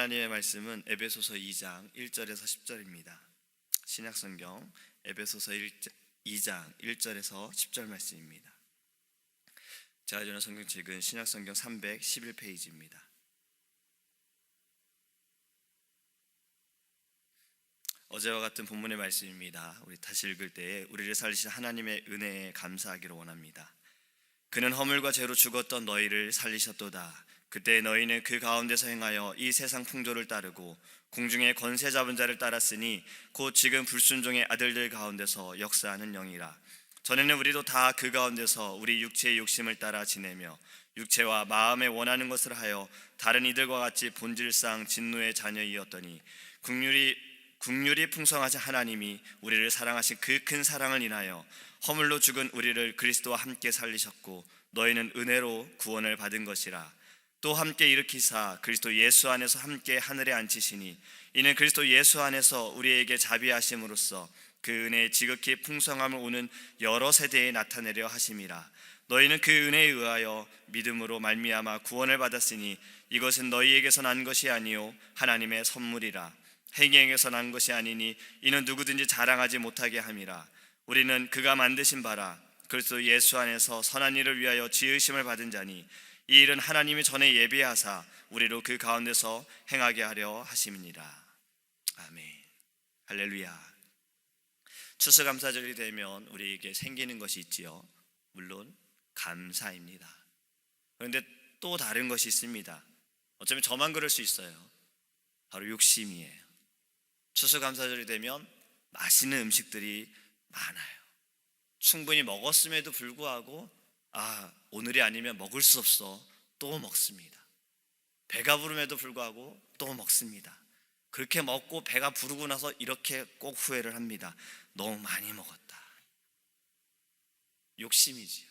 하나님의 말씀은 에베소서 2장 1절에서 10절입니다. 신약 성경 에베소서 2장 1절에서 10절 말씀입니다. 제가 주는 성경책은 신약 성경 311페이지입니다. 어제와 같은 본문의 말씀입니다. 우리 다시 읽을 때에 우리를 살리신 하나님의 은혜에 감사하기를 원합니다. 그는 허물과 죄로 죽었던 너희를 살리셨도다. 그때 너희는 그 가운데서 행하여 이 세상 풍조를 따르고 공중의 권세 잡은 자를 따랐으니 곧 지금 불순종의 아들들 가운데서 역사하는 영이라. 전에는 우리도 다 그 가운데서 우리 육체의 욕심을 따라 지내며 육체와 마음에 원하는 것을 하여 다른 이들과 같이 본질상 진노의 자녀이었더니 국률이 국률이 풍성하신 하나님이 우리를 사랑하신 그 큰 사랑을 인하여 허물로 죽은 우리를 그리스도와 함께 살리셨고 너희는 은혜로 구원을 받은 것이라 또 함께 일으키사 그리스도 예수 안에서 함께 하늘에 앉히시니 이는 그리스도 예수 안에서 우리에게 자비하심으로써 그 은혜의 지극히 풍성함을 오는 여러 세대에 나타내려 하심이라. 너희는 그 은혜에 의하여 믿음으로 말미암아 구원을 받았으니 이것은 너희에게서 난 것이 아니요 하나님의 선물이라. 행행에서 난 것이 아니니 이는 누구든지 자랑하지 못하게 함이라. 우리는 그가 만드신 바라 그리스도 예수 안에서 선한 일을 위하여 지으심을 받은 자니 이 일은 하나님이 전에 예비하사 우리로 그 가운데서 행하게 하려 하심이니라. 아멘. 할렐루야. 추수감사절이 되면 우리에게 생기는 것이 있지요. 물론 감사입니다. 그런데 또 다른 것이 있습니다. 어쩌면 저만 그럴 수 있어요. 바로 욕심이에요. 추수감사절이 되면 맛있는 음식들이 많아요. 충분히 먹었음에도 불구하고 아 오늘이 아니면 먹을 수 없어 또 먹습니다. 배가 부름에도 불구하고 또 먹습니다. 그렇게 먹고 배가 부르고 나서 이렇게 꼭 후회를 합니다. 너무 많이 먹었다. 욕심이지요.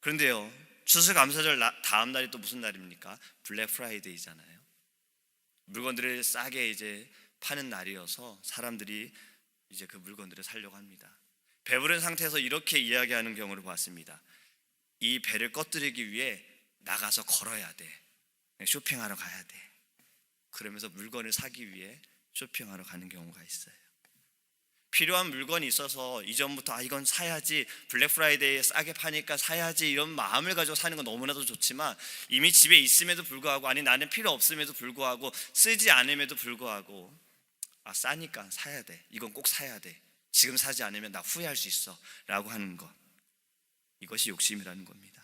그런데요 추수감사절 다음 날이 또 무슨 날입니까? 블랙 프라이데이잖아요. 물건들을 싸게 이제 파는 날이어서 사람들이 이제 그 물건들을 살려고 합니다. 배부른 상태에서 이렇게 이야기하는 경우를 봤습니다. 이 배를 꺼뜨리기 위해 나가서 걸어야 돼. 쇼핑하러 가야 돼. 그러면서 물건을 사기 위해 쇼핑하러 가는 경우가 있어요. 필요한 물건이 있어서 이전부터 아 이건 사야지 블랙 프라이데이에 싸게 파니까 사야지 이런 마음을 가지고 사는 건 너무나도 좋지만 이미 집에 있음에도 불구하고 아니 나는 필요 없음에도 불구하고 쓰지 않음에도 불구하고 아 싸니까 사야 돼. 이건 꼭 사야 돼. 지금 사지 않으면 나 후회할 수 있어. 라고 하는 것. 이것이 욕심이라는 겁니다.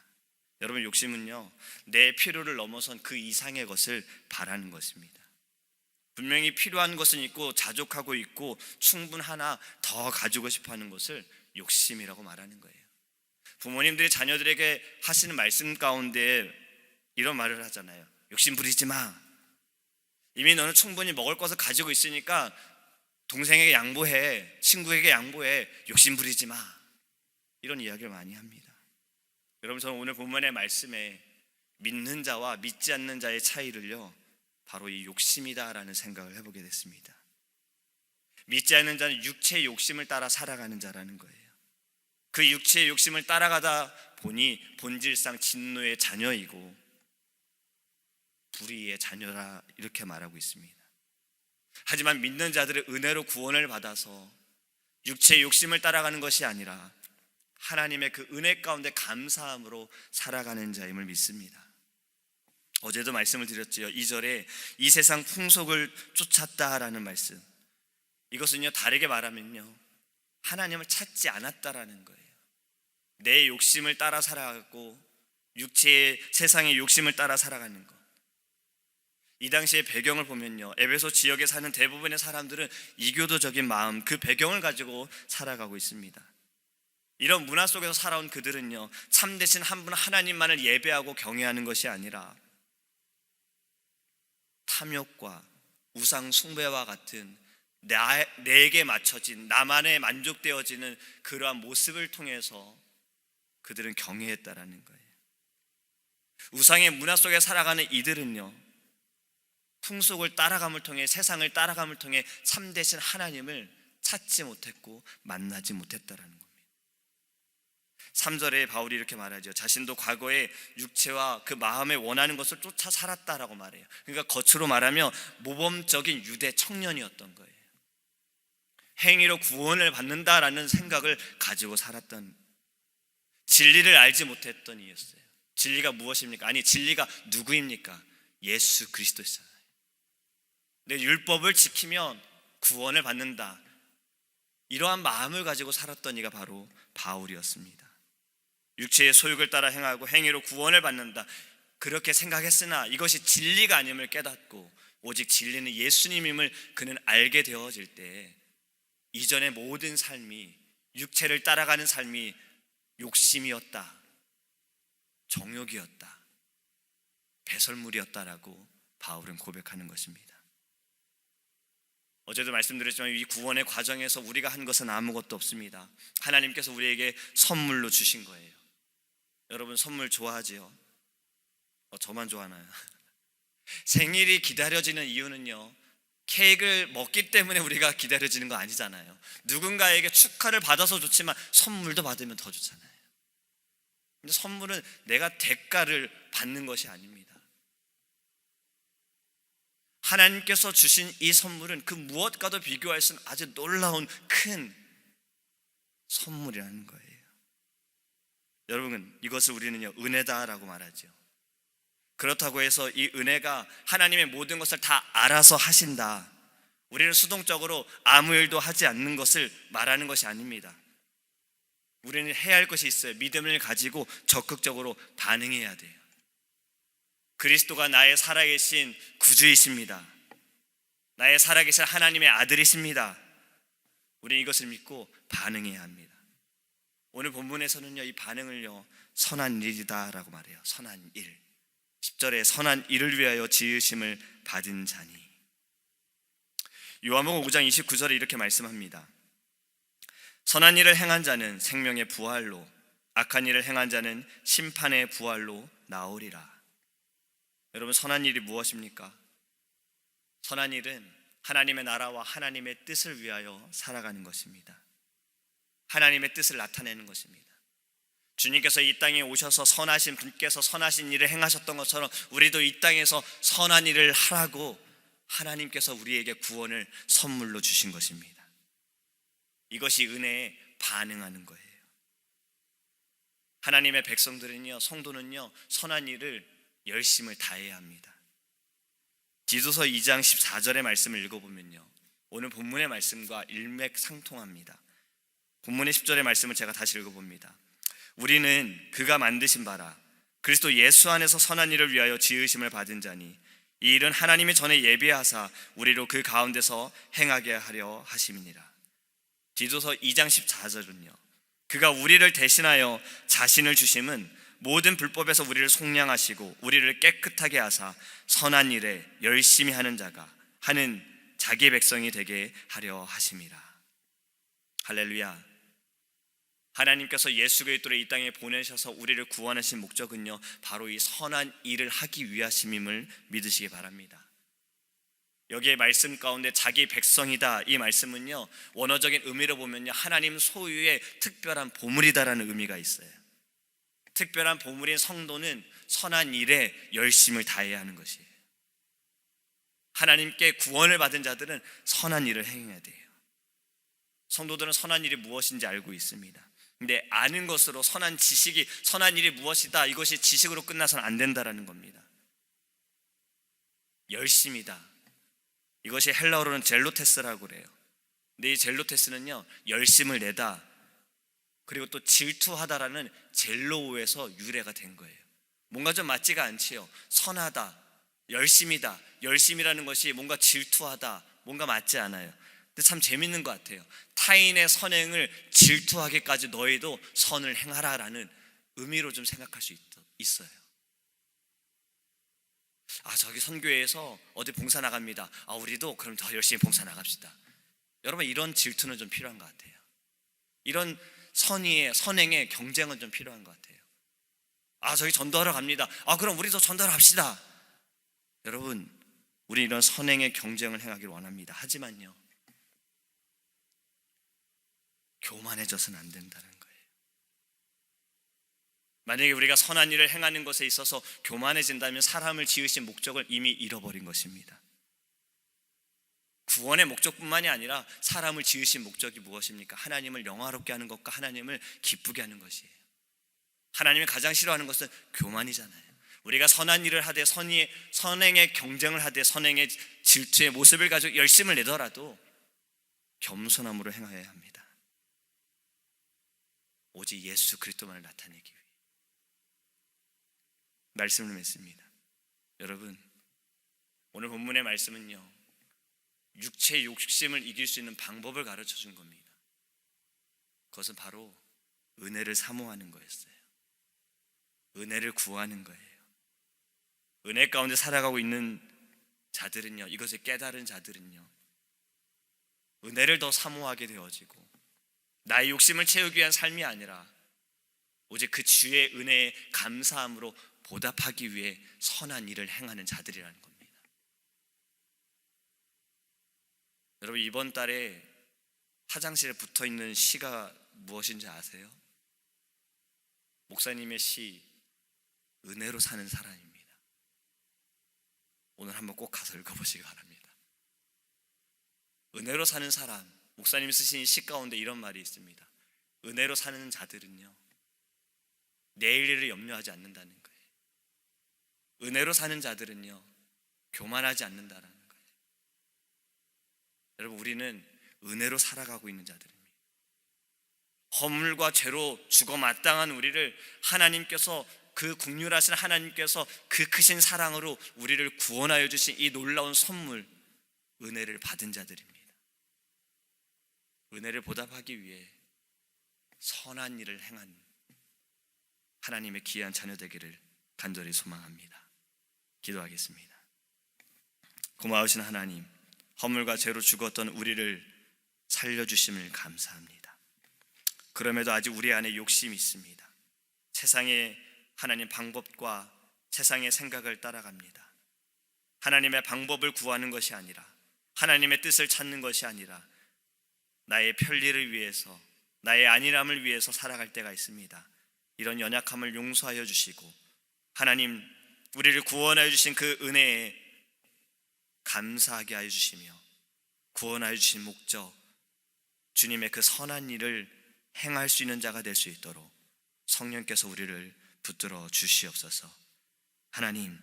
여러분 욕심은요. 내 필요를 넘어선 그 이상의 것을 바라는 것입니다. 분명히 필요한 것은 있고 자족하고 있고 충분 하나 더 가지고 싶어 하는 것을 욕심이라고 말하는 거예요. 부모님들이 자녀들에게 하시는 말씀 가운데 이런 말을 하잖아요. 욕심 부리지 마. 이미 너는 충분히 먹을 것을 가지고 있으니까 동생에게 양보해, 친구에게 양보해, 욕심 부리지 마. 이런 이야기를 많이 합니다. 여러분, 저는 오늘 본문의 말씀에 믿는 자와 믿지 않는 자의 차이를요, 바로 이 욕심이다라는 생각을 해보게 됐습니다. 믿지 않는 자는 육체의 욕심을 따라 살아가는 자라는 거예요. 그 육체의 욕심을 따라가다 보니 본질상 진노의 자녀이고 불의의 자녀라 이렇게 말하고 있습니다. 하지만 믿는 자들의 은혜로 구원을 받아서 육체의 욕심을 따라가는 것이 아니라 하나님의 그 은혜 가운데 감사함으로 살아가는 자임을 믿습니다. 어제도 말씀을 드렸지요. 2절에 이 세상 풍속을 쫓았다라는 말씀. 이것은요, 다르게 말하면요. 하나님을 찾지 않았다라는 거예요. 내 욕심을 따라 살아가고 육체의 세상의 욕심을 따라 살아가는 것. 이 당시의 배경을 보면요. 에베소 지역에 사는 대부분의 사람들은 이교도적인 마음, 그 배경을 가지고 살아가고 있습니다. 이런 문화 속에서 살아온 그들은요. 참되신 한 분 하나님만을 예배하고 경외하는 것이 아니라 탐욕과 우상 숭배와 같은 나, 내게 맞춰진 나만의 만족되어지는 그러한 모습을 통해서 그들은 경외했다라는 거예요. 우상의 문화 속에 살아가는 이들은요. 풍속을 따라감을 통해 세상을 따라감을 통해 참되신 하나님을 찾지 못했고 만나지 못했다라는 겁니다. 3절에 바울이 이렇게 말하죠. 자신도 과거에 육체와 그 마음에 원하는 것을 쫓아 살았다라고 말해요. 그러니까 겉으로 말하면 모범적인 유대 청년이었던 거예요. 행위로 구원을 받는다라는 생각을 가지고 살았던 진리를 알지 못했던 이였어요. 진리가 무엇입니까? 아니 진리가 누구입니까? 예수 그리스도잖아요. 내 율법을 지키면 구원을 받는다. 이러한 마음을 가지고 살았던 이가 바로 바울이었습니다. 육체의 소욕을 따라 행하고 행위로 구원을 받는다. 그렇게 생각했으나 이것이 진리가 아님을 깨닫고 오직 진리는 예수님임을 그는 알게 되어질 때 이전의 모든 삶이 육체를 따라가는 삶이 욕심이었다. 정욕이었다. 배설물이었다라고 바울은 고백하는 것입니다. 어제도 말씀드렸지만 이 구원의 과정에서 우리가 한 것은 아무것도 없습니다. 하나님께서 우리에게 선물로 주신 거예요. 여러분 선물 좋아하지요? 어, 저만 좋아하나요? 생일이 기다려지는 이유는요. 케이크를 먹기 때문에 우리가 기다려지는 거 아니잖아요. 누군가에게 축하를 받아서 좋지만 선물도 받으면 더 좋잖아요. 근데 선물은 내가 대가를 받는 것이 아닙니다. 하나님께서 주신 이 선물은 그 무엇과도 비교할 수는 아주 놀라운 큰 선물이라는 거예요. 여러분, 이것을 우리는요, 은혜다라고 말하죠. 그렇다고 해서 이 은혜가 하나님의 모든 것을 다 알아서 하신다. 우리는 수동적으로 아무 일도 하지 않는 것을 말하는 것이 아닙니다. 우리는 해야 할 것이 있어요. 믿음을 가지고 적극적으로 반응해야 돼요. 그리스도가 나의 살아계신 구주이십니다. 나의 살아계신 하나님의 아들이십니다. 우리는 이것을 믿고 반응해야 합니다. 오늘 본문에서는요, 이 반응을요, 선한 일이다라고 말해요. 선한 일. 10절에 선한 일을 위하여 지으심을 받은 자니. 요한복음 5장 29절에 이렇게 말씀합니다. 선한 일을 행한 자는 생명의 부활로, 악한 일을 행한 자는 심판의 부활로 나오리라. 여러분 선한 일이 무엇입니까? 선한 일은 하나님의 나라와 하나님의 뜻을 위하여 살아가는 것입니다. 하나님의 뜻을 나타내는 것입니다. 주님께서 이 땅에 오셔서 선하신 분께서 선하신 일을 행하셨던 것처럼 우리도 이 땅에서 선한 일을 하라고 하나님께서 우리에게 구원을 선물로 주신 것입니다. 이것이 은혜에 반응하는 거예요. 하나님의 백성들은요, 성도는요, 선한 일을 열심을 다해야 합니다. 디도서 2장 14절의 말씀을 읽어보면요. 오늘 본문의 말씀과 일맥상통합니다. 본문의 10절의 말씀을 제가 다시 읽어봅니다. 우리는 그가 만드신 바라 그리스도 예수 안에서 선한 일을 위하여 지으심을 받은 자니 이 일은 하나님이 전에 예비하사 우리로 그 가운데서 행하게 하려 하심이니라. 디도서 2장 14절은요. 그가 우리를 대신하여 자신을 주심은 모든 불법에서 우리를 속량하시고 우리를 깨끗하게 하사 선한 일에 열심히 하는 자가 하는 자기 백성이 되게 하려 하심이라. 할렐루야. 하나님께서 예수 그리스도를 이 땅에 보내셔서 우리를 구원하신 목적은요. 바로 이 선한 일을 하기 위하심임을 믿으시기 바랍니다. 여기에 말씀 가운데 자기 백성이다 이 말씀은요. 원어적인 의미로 보면요. 하나님 소유의 특별한 보물이다라는 의미가 있어요. 특별한 보물인 성도는 선한 일에 열심을 다해야 하는 것이에요. 하나님께 구원을 받은 자들은 선한 일을 행해야 돼요. 성도들은 선한 일이 무엇인지 알고 있습니다. 근데 아는 것으로 선한 지식이 선한 일이 무엇이다 이것이 지식으로 끝나서는 안 된다라는 겁니다. 열심이다. 이것이 헬라어로는 젤로테스라고 그래요. 근데 이 젤로테스는요 열심을 내다 그리고 또 질투하다라는 젤로우에서 유래가 된 거예요. 뭔가 좀 맞지가 않지요. 선하다, 열심이다. 열심이라는 것이 뭔가 질투하다, 뭔가 맞지 않아요. 근데 참 재밌는 것 같아요. 타인의 선행을 질투하게까지 너희도 선을 행하라라는 의미로 좀 생각할 수 있어요. 아, 저기 선교회에서 어디 봉사 나갑니다. 아, 우리도 그럼 더 열심히 봉사 나갑시다. 여러분, 이런 질투는 좀 필요한 것 같아요. 이런 선의의 선행의 경쟁은 좀 필요한 것 같아요. 아 저기 전도하러 갑니다. 아 그럼 우리도 전도를 합시다. 여러분 우리 이런 선행의 경쟁을 행하길 원합니다. 하지만요 교만해져서는 안 된다는 거예요. 만약에 우리가 선한 일을 행하는 것에 있어서 교만해진다면 사람을 지으신 목적을 이미 잃어버린 것입니다. 구원의 목적뿐만이 아니라 사람을 지으신 목적이 무엇입니까? 하나님을 영화롭게 하는 것과 하나님을 기쁘게 하는 것이에요. 하나님이 가장 싫어하는 것은 교만이잖아요. 우리가 선한 일을 하되 선의, 선행의 경쟁을 하되 선행의 질투의 모습을 가지고 열심을 내더라도 겸손함으로 행하여야 합니다. 오직 예수 그리스도만을 나타내기 위해 말씀을 맺습니다. 여러분 오늘 본문의 말씀은요 육체 욕심을 이길 수 있는 방법을 가르쳐 준 겁니다. 그것은 바로 은혜를 사모하는 거였어요. 은혜를 구하는 거예요. 은혜 가운데 살아가고 있는 자들은요, 이것을 깨달은 자들은요, 은혜를 더 사모하게 되어지고, 나의 욕심을 채우기 위한 삶이 아니라, 오직 그 주의 은혜에 감사함으로 보답하기 위해 선한 일을 행하는 자들이라는 겁니다. 여러분, 이번 달에 화장실에 붙어 있는 시가 무엇인지 아세요? 목사님의 시, 은혜로 사는 사람입니다. 오늘 한번 꼭 가서 읽어보시기 바랍니다. 은혜로 사는 사람, 목사님이 쓰신 시 가운데 이런 말이 있습니다. 은혜로 사는 자들은요, 내일 일을 염려하지 않는다는 거예요. 은혜로 사는 자들은요, 교만하지 않는다는 거예요. 여러분, 우리는 은혜로 살아가고 있는 자들입니다. 허물과 죄로 죽어 마땅한 우리를 하나님께서 그 국률하신 하나님께서 그 크신 사랑으로 우리를 구원하여 주신 이 놀라운 선물 은혜를 받은 자들입니다. 은혜를 보답하기 위해 선한 일을 행한 하나님의 귀한 자녀 되기를 간절히 소망합니다. 기도하겠습니다. 고마우신 하나님, 허물과 죄로 죽었던 우리를 살려주심을 감사합니다. 그럼에도 아직 우리 안에 욕심이 있습니다. 세상의 하나님 방법과 세상의 생각을 따라갑니다. 하나님의 방법을 구하는 것이 아니라 하나님의 뜻을 찾는 것이 아니라 나의 편리를 위해서 나의 안일함을 위해서 살아갈 때가 있습니다. 이런 연약함을 용서하여 주시고 하나님 우리를 구원하여 주신 그 은혜에 감사하게 하여 주시며 구원하여 주신 목적 주님의 그 선한 일을 행할 수 있는 자가 될 수 있도록 성령께서 우리를 붙들어 주시옵소서. 하나님,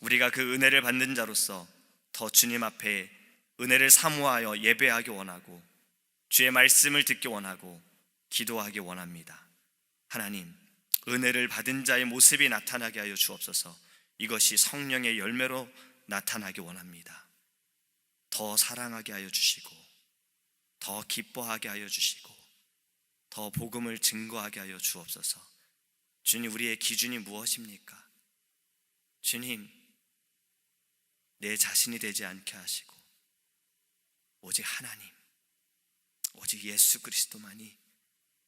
우리가 그 은혜를 받는 자로서 더 주님 앞에 은혜를 사모하여 예배하기 원하고 주의 말씀을 듣기 원하고 기도하기 원합니다. 하나님, 은혜를 받은 자의 모습이 나타나게 하여 주옵소서. 이것이 성령의 열매로 나타나기 원합니다. 더 사랑하게 하여 주시고 더 기뻐하게 하여 주시고 더 복음을 증거하게 하여 주옵소서. 주님 우리의 기준이 무엇입니까? 주님 내 자신이 되지 않게 하시고 오직 하나님 오직 예수 그리스도만이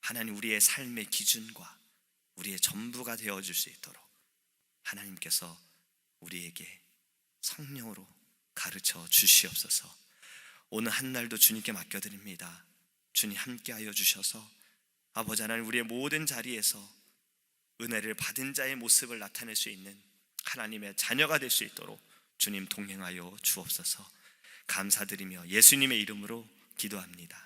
하나님 우리의 삶의 기준과 우리의 전부가 되어 줄 수 있도록 하나님께서 우리에게 성령으로 가르쳐 주시옵소서. 오늘 한 날도 주님께 맡겨 드립니다. 주님 함께하여 주셔서 아버지 하나님 우리의 모든 자리에서 은혜를 받은 자의 모습을 나타낼 수 있는 하나님의 자녀가 될 수 있도록 주님 동행하여 주옵소서. 감사드리며 예수님의 이름으로 기도합니다.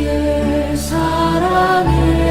주의 사랑에